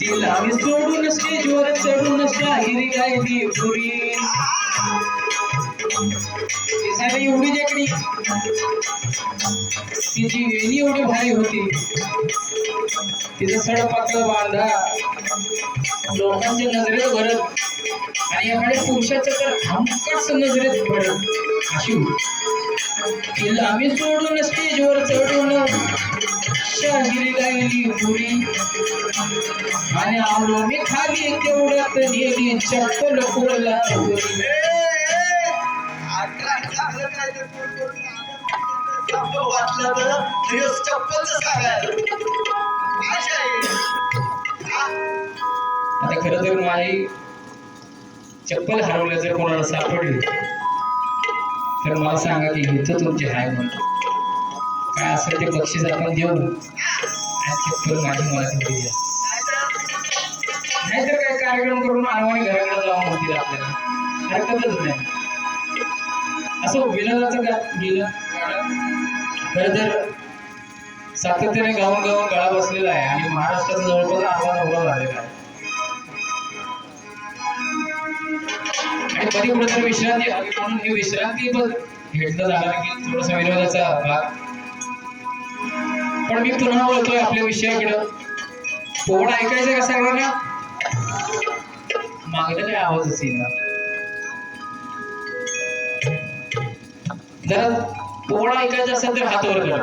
तिला मी सोडून स्टेजवर चढून शाहिरी गायली पुरी. ती एवढी देखणी तिची वेणी एवढी भारी होती. तिचं सडपातलं बांधा लोकांच्या नजरेत भरत. आणि एखाद्या पुरुषाच्या तर हमखास नजरेत भरत. अशी होती. तिला मी सोडून स्टेजवर चढून शाहिरी गायली पुरी आणि आलो मी खाली तेवढ्यात नेली चप्पल कोल्हापुरी वाटलं आता खरं तर माझी चप्पल हरवल्या जर कोणाला सापडली. तर मला सांगा की इथं तुमचे हाय म्हणतो काय असेल ते बक्षीस आपण देऊ आणि चप्पल माझी मला तेवढी द्या नाहीतर काय कार्यक्रम करून आणवानी घराकडे लावून होतील आपल्याला. हरकतच नाही. असं विनोदाचं का गेलं? खरं तर सातत्याने गाऊन गाऊन गळा बसलेला आहे आणि महाराष्ट्राचा जवळपास आवाज उभा झालेला आहे. आणि कधी कुठेतरी विश्रांती हवी म्हणून ही विश्रांती पण घेतलं झालं की थोडासा विनोदाचा भाग. पण मी पुन्हा बोलतोय आपल्या विषयाकडं. पोहण ऐकायचं का सर्वांना मागणं आवाज असेल येईना जरा पोहण ऐकायचं असेल तर हात वर करा.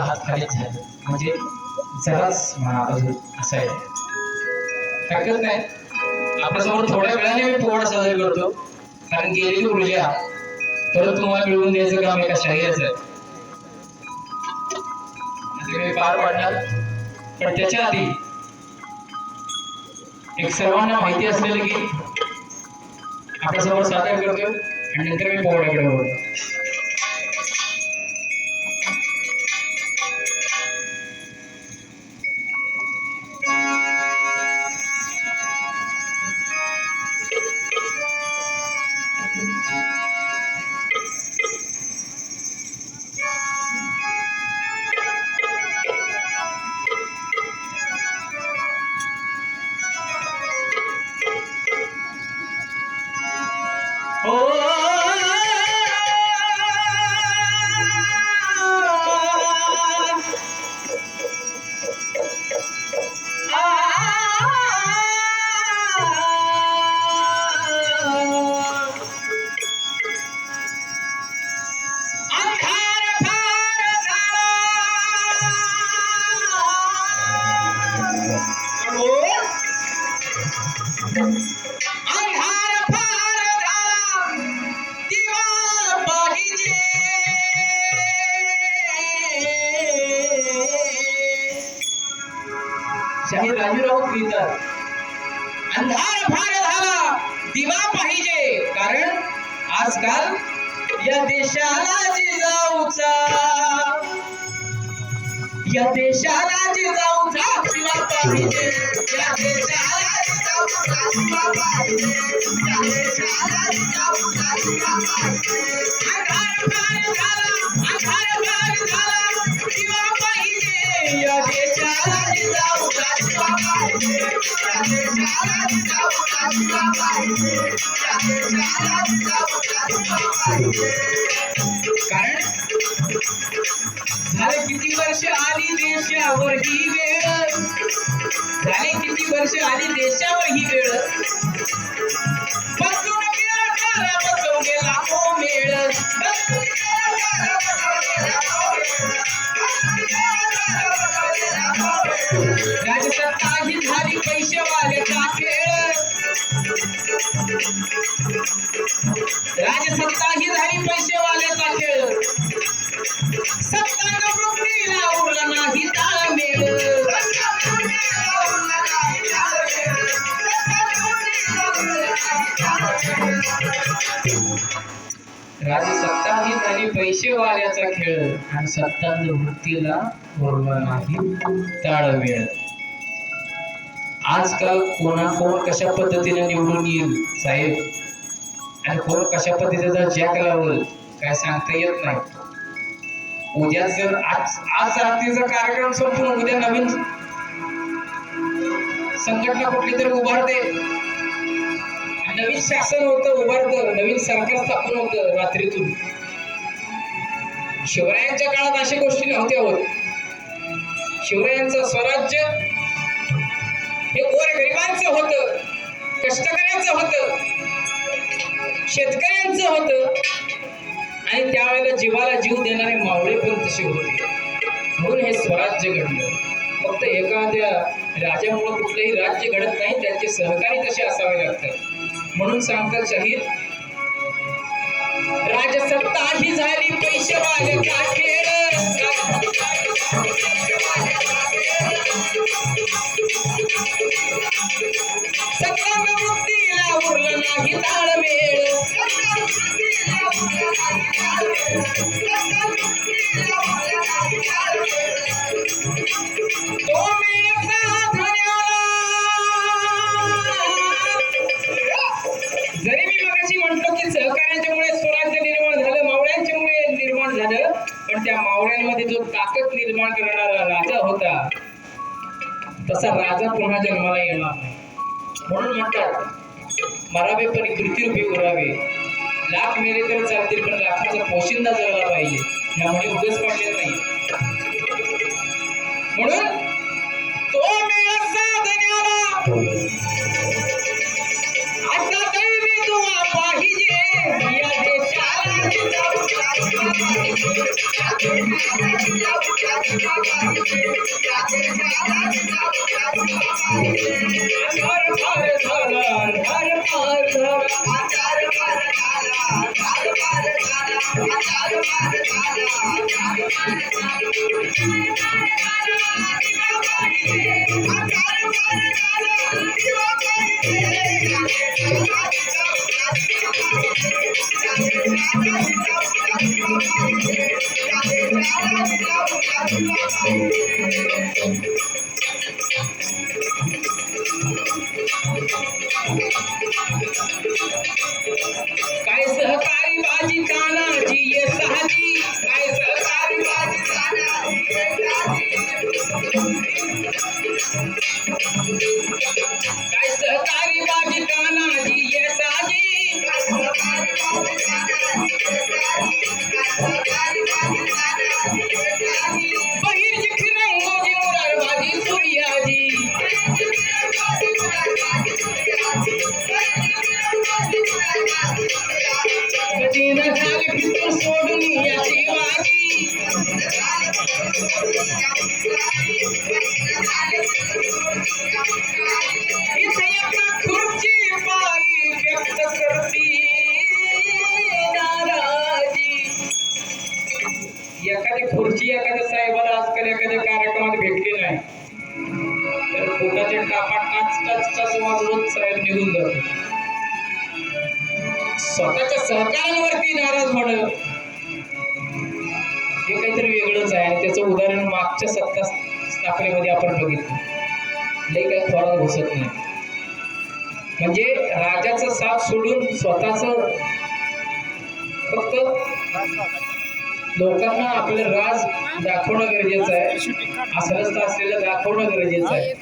हात खालीच झालं. म्हणजे जराच म्हणा अजून असं आहे. हरकत नाही. आपल्यासमोर थोड्या वेळाने मी पोवाडा साजरा करतो. कारण गेलेली ऊर्जा परत तुम्हाला मिळवून द्यायचं काम एका शाहीचं आहे. पार पाडणार पण त्याच्या आधी एक सर्वांना माहिती असलेलं की आपल्यासमोर सादर करतो आणि नंतर मी पोवाड्याकडे बोलतो Oh. शाहीर राजूराव लिहितात अंधार फार झाला. दिवा पाहिजे. कारण आजकाल या देशाला जिजाऊचा. या देशाला जिजाऊचा दिवा पाहिजे. या देशाला जिजाऊचा दिवा पाहिजे. या देशाला जिजाऊचा दिवा पाहिजे. कारण झाले किती वर्ष आली देशावर ही वेळ? झाले किती वर्ष आली देशावर ही वेळ? राजसत्ता ही झाली पैशेवाले राजसत्ता ही झाली पैसेवाल्याचा खेळ. आणि सत्ता वृत्तीला बरोबर नाही. ताळमेळ आजकाल कोणा कोण कशा पद्धतीने निवडून येईल साहेब? आणि कोण कशा पद्धतीचा जॅक लावल काय सांगता येत नाही. उद्या जर आज आज रात्रीचा कार्यक्रम संपून उद्या नवीन संघटना कुठली तरी उभारते. नवीन शासन होतं उभारतं नवीन सरकार स्थापन होतं रात्रीतून. शिवरायांच्या काळात अशा गोष्टी नव्हत्या होत. शिवरायांचं स्वराज्य हे गोरगरिबांचं होतं कष्टकऱ्यांचं होतं शेतकऱ्यांचं होतं. आणि त्यावेळेला जीवाला जीव देणारे मावळे पण तसे होते. म्हणून हे स्वराज्य घडलं. फक्त एखाद्या राजामुळे कुठलंही राज्य घडत नाही त्यांचे सहकारी तसे असावे लागतात. म्हणून सांगतात शाहीर राजसत्ता ही झाली पैशेवाल्याचा खेळ सत्ता वृत्तीला उरलं नाही ताळमेळ. पुन्हा जन्माला येणार नाही. म्हणून म्हणतात मरावे पण कृतीरूपी उरावे लाख मेले तर चालतील पण लाखाचा पोशिंदा जगला पाहिजे. यामुळे उगच पडले नाही. म्हणून देशाला हर स्वतःच्या सहकाऱ्यांवरती नाराज होणं हे काहीतरी वेगळंच आहे. आणि त्याचं उदाहरण मागच्या सत्ता स्थापनेमध्ये आपण बघितलं. लई काही फरक घुसत नाही. म्हणजे राजाचा साथ सोडून स्वतःच फक्त लोकांना आपलं राज दाखवणं गरजेचं आहे. असं असलेलं दाखवणं गरजेचं आहे.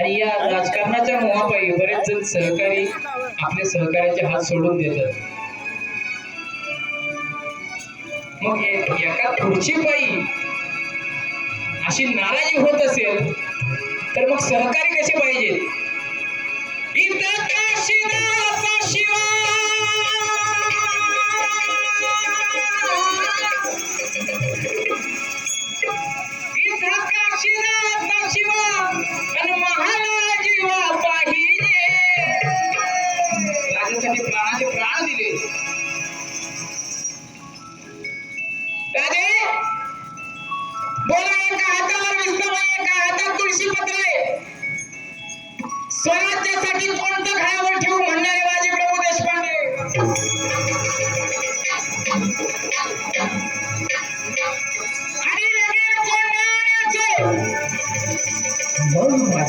आणि या राजकारणाच्या मोहापायी बरेच जण सहकारी आपल्या सहकार्याचे हात सोडून देतात. मग एका पुढची पायी अशी नाराजी होत असेल तर मग सहकारी कसे पाहिजेत शिवा इथं काशीनाथ शिवा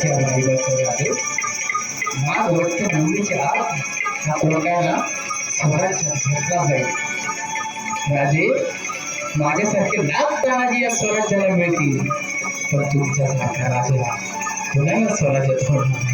मग माझ्या बाईबाचं राजे माग वट्ट हा कोंडाणा स्वराज्यात घेतला जाईल. राजे माझ्यासारखे लाख तानाजी या स्वराज्याला मिळतील पण तुमच्यासारख्या राजाला कोणाला स्वराज्यात होणार